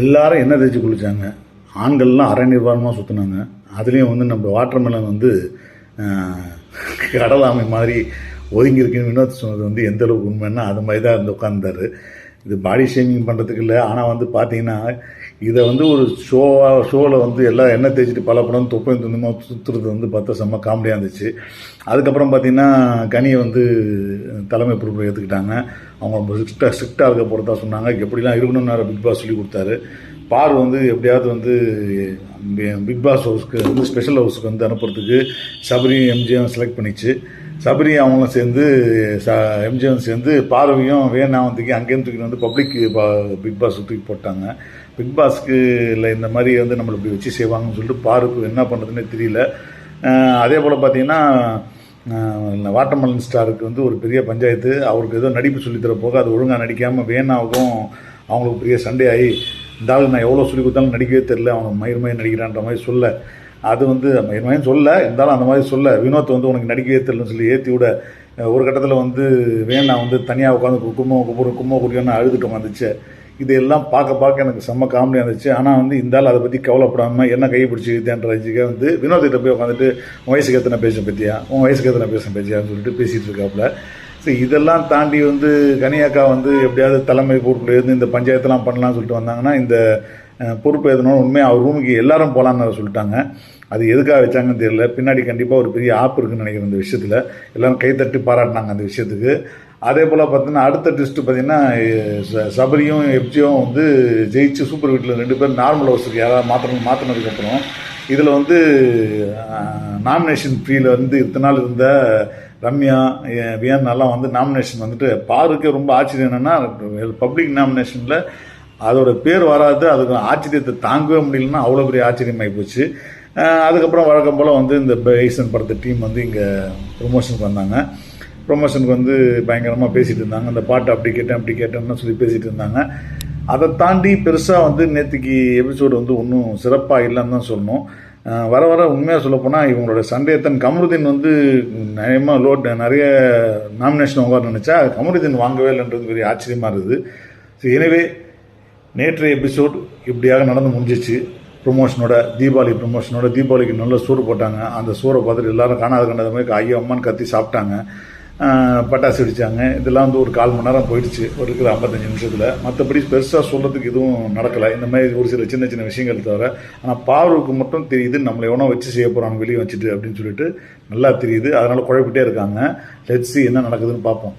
எல்லாரும் எண்ணெய் தேய்ச்சி குளிச்சாங்க. ஆண்கள்லாம் அரை நிர்வாணமாக சுற்றினாங்க அதுலேயும் வந்து நம்ம வாட்டர்மெலன் வந்து கடல் கடலாமை மாதிரி ஒதுங்கி வினோத் சொன்னது வந்து எந்த அளவுக்கு உண்மைன்னா அது மாதிரி தான் இருந்து உட்காந்துருந்தார் இது பாடி ஷேமிங் பண்ணுறதுக்கு இல்லை. ஆனால் வந்து பார்த்தீங்கன்னா இதை வந்து ஒரு ஷோவாக ஷோவில் வந்து எல்லாம் எண்ணெய் தேய்ச்சிட்டு பல படம் தொப்பையும் துண்டுமா சுற்றுறது வந்து பார்த்தா செம்ம காமெடியாக இருந்துச்சு. அதுக்கப்புறம் பார்த்தீங்கன்னா கனியை வந்து தலைமை பொறுப்பு ஏற்றுக்கிட்டாங்க அவங்க ஸ்ட்ரிக்டாக ஸ்ட்ரிக்டாக இருக்க போகிறதா சொன்னாங்க. எப்படிலாம் இருக்கணும்னு பிக் பாஸ் சொல்லி கொடுத்தாரு. பார் வந்து எப்படியாவது வந்து பிக் பாஸ் ஹவுஸ்க்கு வந்து ஸ்பெஷல் ஹவுஸ்க்கு வந்து அனுப்புறதுக்கு சபரி எம்ஜிஎம் செலக்ட் பண்ணிச்சு. சபரி அவங்களும் சேர்ந்து ச எம்ஜிஎம் சேர்ந்து பார்வையும் வேணாவும் தூக்கி அங்கேயும் தூக்கி வந்து பப்ளிக் பிக் பாஸ் தூக்கி போட்டாங்க. பிக் பாஸ்க்கு இல்லை இந்த மாதிரி வந்து நம்மளை இப்படி வச்சு செய்வாங்கன்னு சொல்லிட்டு பாருக்கு என்ன பண்ணுறதுன்னே தெரியல. அதே போல் பார்த்தீங்கன்னா வாட்டர்மலன் ஸ்டாருக்கு வந்து ஒரு பெரிய பஞ்சாயத்து. அவருக்கு ஏதோ நடிப்பு சொல்லித்தர போக அது ஒழுங்காக நடிக்காமல் வேணாவுக்கும் அவங்களுக்கு பெரிய சண்டே ஆகி இந்த நான் எவ்வளோ சொல்லி கொடுத்தாலும் நடிக்கவே தெரில அவன் மயிர் நடிக்கிறான்ற மாதிரி சொல்ல. அது வந்து என் சொல்ல? இருந்தாலும் அந்த மாதிரி சொல்ல. வினோத் வந்து உனக்கு நடிக்கவே தெரியலன்னு சொல்லி ஏற்றி விட ஒரு கட்டத்தில் வந்து வேணா வந்து தனியாக உட்காந்து கும்ம குப்புற கும்ம குடிக்கணும்னு அழுதுட்டு வந்துச்சு. இதெல்லாம் பார்க்க பார்க்க எனக்கு செம்ம காமெடியாக இருந்துச்சு. ஆனால் வந்து இந்த ஆள் அதை பற்றி கவலைப்படாமல் என்ன கை பிடிச்சிக்கிட்டேன்ற ரசிக்க வந்து வினோத்திட்ட போய் உட்காந்துட்டு உன் வயசுக்கு எத்தனை பேச பற்றியா உன் வயசுக்கு எத்தனை பேச பற்றியான்னு சொல்லிட்டு பேசிகிட்டு இருக்காப்புல. ஸோ இதெல்லாம் தாண்டி வந்து கனியாக்கா வந்து எப்படியாவது தலைமை பொருட்கள் இருந்து இந்த பஞ்சாயத்தெலாம் பண்ணலாம்னு சொல்லிட்டு வந்தாங்கன்னா இந்த பொறுப்பு எதுனோ உண்மையாக அவர் ரூமுக்கு எல்லாரும் போகலான்னு சொல்லிட்டாங்க. அது எதுக்காக வச்சாங்கன்னு தெரியல. பின்னாடி கண்டிப்பாக ஒரு பெரிய ஆப் இருக்குன்னு நினைக்கிறேன் இந்த விஷயத்தில். எல்லாரும் கைத்தட்டி பாராட்டினாங்க அந்த விஷயத்துக்கு. அதே போல் பார்த்தீங்கன்னா அடுத்த டெஸ்ட்டு பார்த்தீங்கன்னா ச- சபரியும் எப்ஜியும் வந்து ஜெயிச்சு சூப்பர் வீட்டில் ரெண்டு பேரும் நார்மல் ஹவுஸுக்கு யாராவது மாற்றணும் மாற்றினதுக்கப்புறம் இதில் வந்து நாமினேஷன் ஃப்ரீயில் வந்து இத்தனை நாள் இருந்த ரம்யா வியன் எல்லாம் வந்து நாமினேஷன் வந்துட்டு பாருக்கே ரொம்ப ஆச்சரியம் என்னென்னா பப்ளிக் நாமினேஷனில் அதோட பேர் வராது அதுக்கு ஆச்சரியத்தை தாங்கவே முடியலன்னா அவ்வளோ பெரிய ஆச்சரியமாகி போச்சு. அதுக்கப்புறம் வழக்கம் போல் வந்து இந்த பைசன் படத்து டீம் வந்து இங்கே ப்ரொமோஷனுக்கு வந்தாங்க. ப்ரொமோஷனுக்கு வந்து பயங்கரமாக பேசிகிட்டு இருந்தாங்க. அந்த பாட்டு அப்படி கேட்டேன் அப்படி கேட்டேன்னு சொல்லி பேசிகிட்டு இருந்தாங்க. அதை தாண்டி பெருசாக வந்து நேற்றுக்கு எபிசோடு வந்து ஒன்றும் சிறப்பாக இல்லைன்னு தான் சொல்லணும். வர வர உண்மையாக சொல்லப்போனால் இவங்களோட சண்டேத்தன் கமருதீன் வந்து நிறையமாக லோட் நிறைய நாமினேஷன் உட்கார நினச்சா கமருதீன் வாங்கவே இல்லைன்றது பெரிய ஆச்சரியமாக இருக்குது ஸோ எனவே நேற்றைய எபிசோட் இப்படியாக நடந்து முடிஞ்சிச்சு. ப்ரொமோஷனோட தீபாவளி ப்ரொமோஷனோட தீபாவளிக்கு நல்ல சோறு போட்டாங்க. அந்த சோறை பார்த்துட்டு எல்லாரும் காணாத கண்டது மாதிரி ஐயோ அம்மான்னு கத்தி சாப்பிட்டாங்க. பட்டாசு வெடிச்சாங்க. இதெல்லாம் வந்து ஒரு கால் மணி நேரம் போயிடுச்சு. ஒரு இருக்கிற ஐம்பத்தஞ்சு நிமிஷத்தில். மற்றபடி பெருசாக சொல்கிறதுக்கு எதுவும் நடக்கலை. இந்த மாதிரி ஒரு சில சின்ன சின்ன விஷயங்கள் தவிர ஆனால் பார்வருக்கு மட்டும் தெரியுது நம்மளை எவனோ வச்சு செய்ய போகிறாங்க வெளியே வச்சுட்டு அப்படின்னு சொல்லிட்டு நல்லா தெரியுது. அதனால் குழப்பிட்டே இருக்காங்க. லெட்ஸி என்ன நடக்குதுன்னு பார்ப்போம்.